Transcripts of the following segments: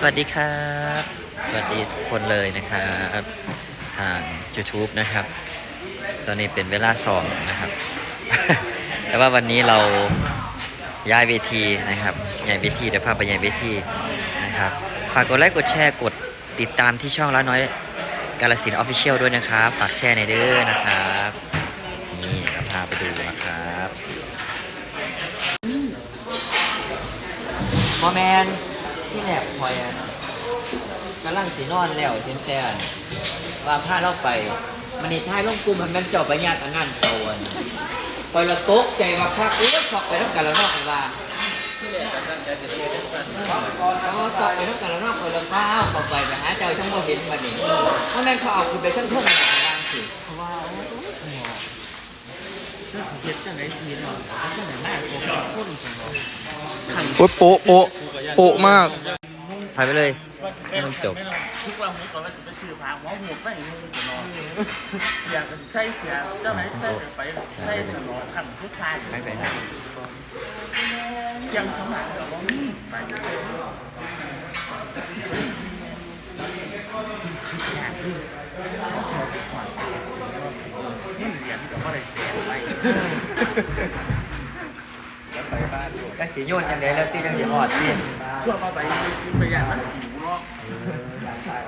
สวัสดีครับ สวัสดีทุกคนเลยนะครับทาง YouTube นะครับ ตอนนี้เป็นเวลาสองนะครับ แต่ว่าวันนี้เราย้ายเวทีนะครับย้ายเวทีเดี๋ยวพาไปย้ายเวทีนะครับ ฝากกดไลค์กดแชร์กดติดตามที่ช่องละน้อยกาลสินออฟฟิเชียลด้วยนะครับ ฝากแชร์ในเด้อนะครับ นี่เราพาไปดูนะครับพอแมน แหนบพอยกำลังสีนอนแล้วเช่นแต่นว่าพาเราไป มันนี่ท้ายลงกลุ่มมันแมันเจาะไปญาติงานโตวนปล่อยเราตกใจว่าพักเอ้ยสอบไปแล้วกันแล้วนอกกันว่าเขาสอบไปแล้วกันแล้วนอกคนละเป้าเข้าไปไปหาเจ้าช่างบ่เห็นมันนี่เพราะนั้นเขาเอาคุณไปขึ้นเพิ่มหนักบ้างสิโอ้ยโปะโปะโปะมาก ถ่ายไปเลยให้มันจบทุกวันนี้ก่อนว่าจะไปซื้อผ้าหมอหัวไปมึงจะนอนอยากใส่เสียเจ้าไหนใส่ไปใส่ตลอดขันทุกทายไม่ไปยังสมัครแบบว่าไปอยากดูนี่เหรียญกับว่าอะไรเสียไป ก็สีโยนยังไงแล้วตีจังสีหอดที่ช่วงเอาไปซื้อไปอย่างนั้นผิวเนาะ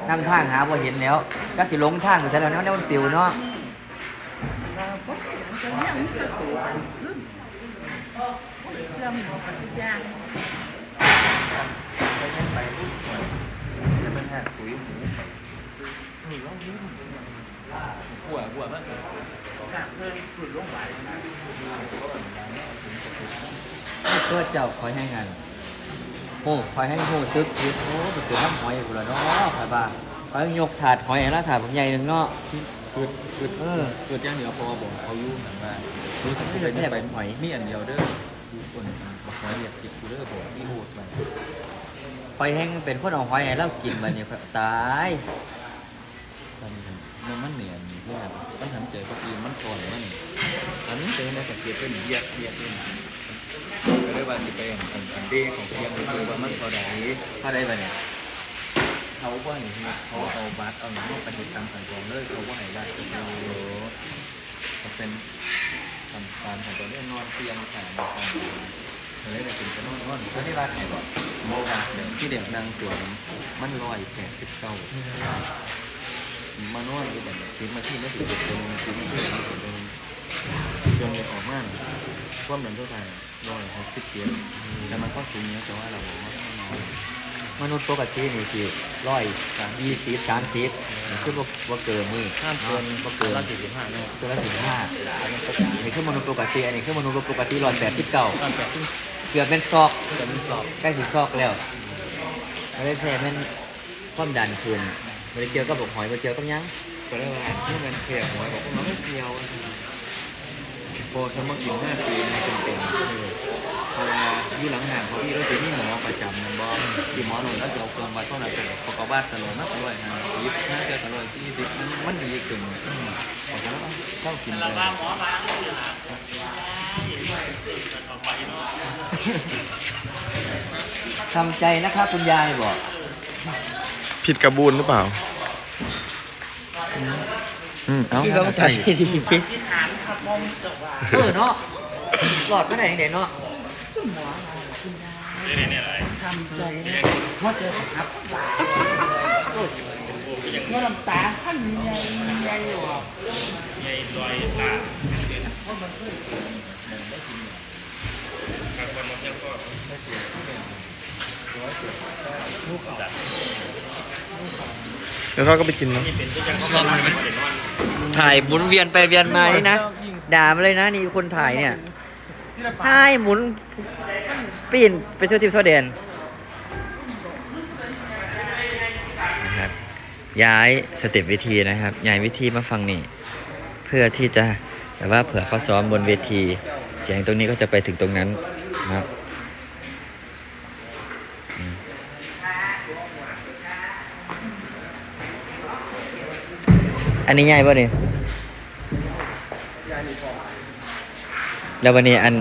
นั่งทางหาบ่เห็นแล้วก็สิหลงทางอยู่แต่แล้วเนาะเนี่ยมันปิวเนาะจะเนี่ยมันจะตัวไป ขึ้นเรื่องของปฏิญาณหัวหัวมากหากเคยขุดลงไหลนะตัวเจ้าคอยให้งานโอ้คอยให้โหซึกคิดโอ้เป็นตัวน้ำหอยกูละเนาะคอยบ้าคอยยกถาดหอยแล้วถาดผมใหญ่หนึ่งเนาะคือคือเออคืออย่างเดียวพอบอกเขายุ่งเหมือนว่ารู้สึกไม่จะใช่เป็นแค่ไปเป็นหอยมีอันเดียวเด้อคือคนบอกเขาเรียกกิกูเด้อบอกที่โหดไปคอยแห้งเป็นคนเอาหอยให้เรากินบัดนี้ตายทำ มันมันเหนียนที่อนมันมันใจก็คือมันก่อนมันอันนี้เป็นมาสังเกตเป็นเยียดเยียดเป็นก็ได้ว่าจะเป็นอันอันเด้ของเทียมคือว่ามันพอได้ถ้าได้บัดนี้เขาว่าอย่างนี้เขาเอาบัตรเอาหนังไปติดตามสังคมเลยเขาว่าไหนได้ก็ดูเขาเป็นทำการของตัวนี้นอนเตียงแข็งนอนเลยได้ถึงจะนอนนอนเขาที่บ้านไหนบ่โมบาเดี๋ยวที่เด็กนางตัวมันลอยแปดสิบเก้า มานอนอยู่แบบซื้อมาที่ไม่ถึงตัวนึงซื้อมาที่ไม่ถึงตัวนึงจนออกมาความดันเท่าไหร่ร้อยหกสิบเจ็ดแต่มันก็สูงเนี้ยแต่ว่าเราบอกว่าไม่นอนมนุษย์ปกตินี่สิร้อยยี่สิบสามสิบคือบ่บ่าเกินมือห้ามเกินบ่เกินร้อยสี่สิบห้าเนาะตัวละสิบห้าอันนี้คือมนุษย์ปกติอันนี้คือมนุษย์ปกติร้อยแปดสิบเก้าร้อยแปดสิบเกือบเป็นซอกใกล้ถึงซอกแล้วไม่ได้แพ้แม่นความดันคืน ม่ได้เกี่ยวกับบอกหอยไม่เกี่ยวกับหยังก็ได้ว่าที่มันเพียงหัวบอกว่ามันไม่เพียวพอสมัครกินห้าปีมันจำเป็นเพราะว่าอยู่หลังห่างเขาพี่ก็จะมีหมอประจำนั่นบ่ที่หมอหนุนแล้วจะเอาเครื่องวัดเท่านั้นเป็นประกอบว่าตลอดนักร้อยห้าสิบห้าเจอตลอดสี่สิบมันมันดีขึ้นบอกว่าเข้ากินไปบางหมอบางนี่ล่ะทำใจนะครับคุณยายบอก ผิดกระบูนหรือเปล่า อืม เอ้าพี่ก็ใจดีพี่ที่ฐานขับมองจังหวะเออเนาะหลอดไม่ได้ยังไงเนาะคุณหมอคุณยายทำใจเพราะเจอครับเมื่อลำตาขั้นใหญ่ใหญ่หรอ เดี๋ยวเขาก็ไปกินนะถ่ายหมุนเวียนไปเวียนมานี่นะ ด่ามาเลยนะนี่คนถ่ายเนี่ยถ่ายหมุนปีนไปทั่วทิศทั่วแดนนะครับย้ายสเต็ปเวทีนะครับย้ายเวทีมาฟังนี่เพื่อที่จะแต่ว่าเผื่อเขาซ้อมบนเวที เสียงตรงนี้ก็จะไปถึงตรงนั้นนะครับ อันนี้ง่ายป่ะเนี่ยแล้ววันนี้อัน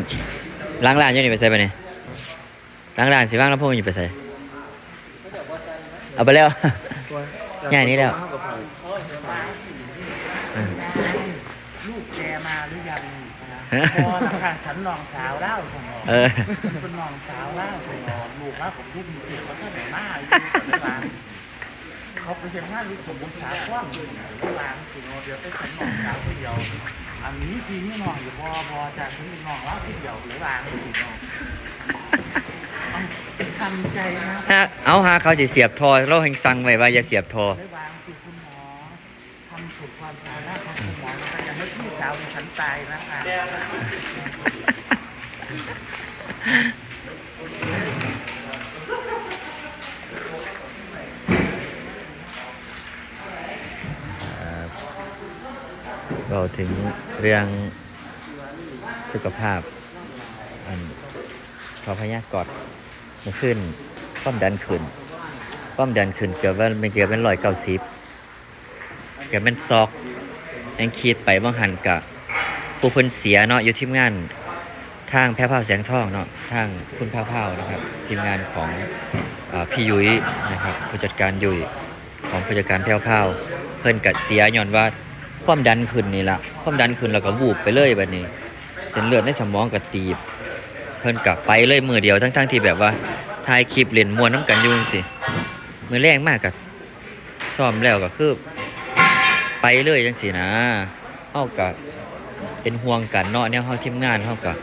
ล้างร้านอยู่นี่ไปใส่ป่ะเนี่ยล้างร้านสิว่างแล้วพวกมันอยู่ไปใส่เอาไปแล้วง่ายนี่แล้วลูกแกมาหรือยังพอละค่ะฉันน้องสาวเล่าของน้องเออเป็นน้องสาวเล่าของน้องลูกว่าผมลูกมีเพียงว่าถ้าไหนมาอยู่บ้าน เขาไปเห็นงานลูกสมบูรณ์สาวกว้างเลยนะหว่างสิโนเดียวไปขันน้องสาวคนเดียว อันนี้ทีนี่หนองอยู่พอพอจากที่หนองเล่าที่เดียวหรือลางสิน้องต้องทำใจนะ ฮะเอาหาเขาจะเสียบทอเราแห่งสั่งไว้ว่าอย่าเสียบทอได้วางสิคุณหมอทำสุดความสามารถของคุณหมอนะคะอย่าให้พี่สาวของฉันตายนะคะ เราถึงเรื่องสุขภาพ อันพอพยากอดมันขึ้นความดันขึ้นความดันขึ้นเกือบว่าไม่เกือบเป็นร้อยเก้าสิบเกือบเป็นซอกยังคิดไปบางหันกะผู้พิ่นเสียเนาะอยู่ทีมงานทางแพ้วพราวแสงทองเนาะทางคุณแพ้วพรานะครับทีมงานของอพี่ยุ้ยนะครับผู้จัดการยุ้ยของผู้จัดการแพ้วพราเพิ่นกัดเสียย้อนว่า ความดันขึ้นนี่ละความดันขึ้นแล้วก็วูบไปเลยแบบนี้ เส้นเลือดในสมองก็ตีบ เพิ่นกลับไปเลยมือเดียวทั้งๆที่แบบว่าถ่ายคลิปเล่นมวนน้ำกันยู่งสิมือแรงมากกับซ้อมแล้วก็คือ ไปเลยจังสินะเฮากับเป็นห่วงกันเนาะเนี่ยเฮาทีมงานเฮากับ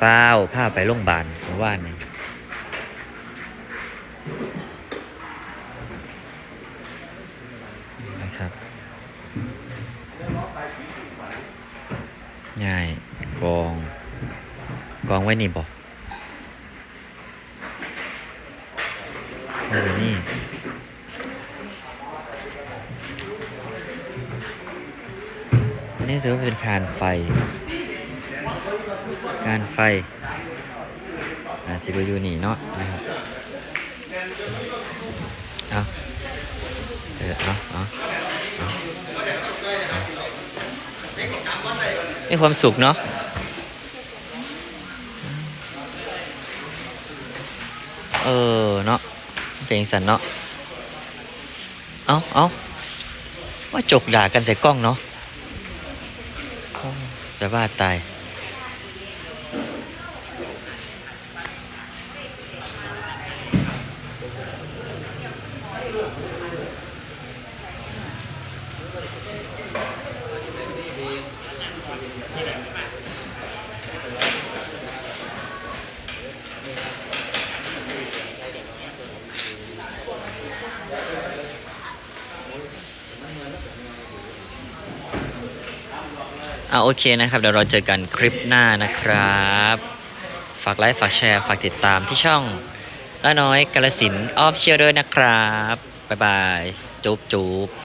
ฟ้าวพาไปโรงพยาบาลเมื่อวานนี้นะครับ ง่ายกอง กองไว้นี่บอกไว้นี่อันนี้ถือว่าเป็นคานไฟ การไฟอาซิบอยู่นี่เนาะนะครับ มีความสุขเนาะเออเนาะเพลงสันเนาะเอาเอาว่าจกด่ากันใส่กล้องเนาะจะว่าตาย อ่าโอเคนะครับเดี๋ยวเราเจอกันคลิปหน้านะครับ ฝากไลค์ฝากแชร์ ฝากติดตามที่ช่องละน้อยกาลสินออฟเชียร์ด้วยนะครับ บ๊ายบาย จุ๊บจุ๊บ